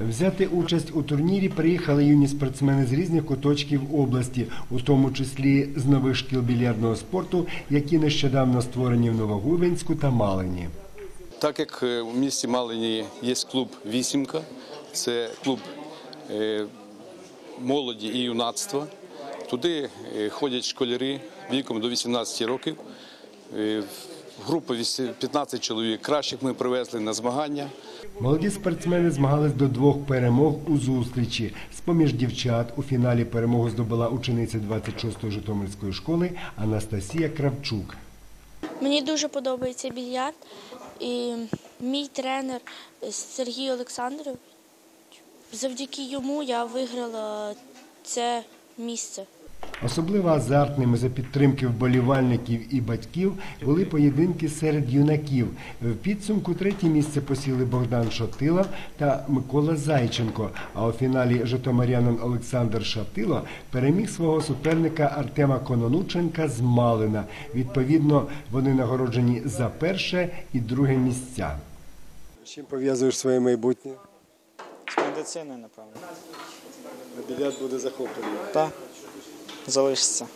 Взяти участь у турнірі приїхали юні спортсмени з різних куточків області, у тому числі з нових шкіл більярдного спорту, які нещодавно створені в Новогубинську та Малині. Так як е, у місті Малині є клуб Вісімка, це клуб е, молоді і юнацтва. Туди е, ходять школярі віком до 18 років. Група 15 чоловік. Кращих ми привезли на змагання. Молоді спортсмени змагались до двох перемог у зустрічі. З-поміж дівчат у фіналі перемогу здобула учениця 26-ї Житомирської школи Анастасія Кравчук. Мені дуже подобається більярд. І мій тренер Сергій Олександрович. Завдяки йому я виграла це місце. Особливо азартними за підтримки вболівальників і батьків були поєдинки серед юнаків. В підсумку третє місце посіли Богдан Шотилов та Микола Зайченко. А у фіналі житомирянин Олександр Шатило переміг свого суперника Артема Кононученка з Малина. Відповідно, вони нагороджені за перше і друге місця. З чим пов'язуєш своє майбутнє? З медициною, напевно. Білят буде захоплений. Так, залишиться.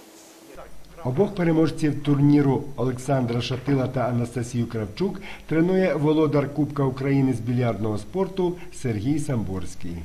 Обох переможців турніру Олександра Шатила та Анастасію Кравчук тренує володар Кубка України з більярдного спорту Сергій Самборський.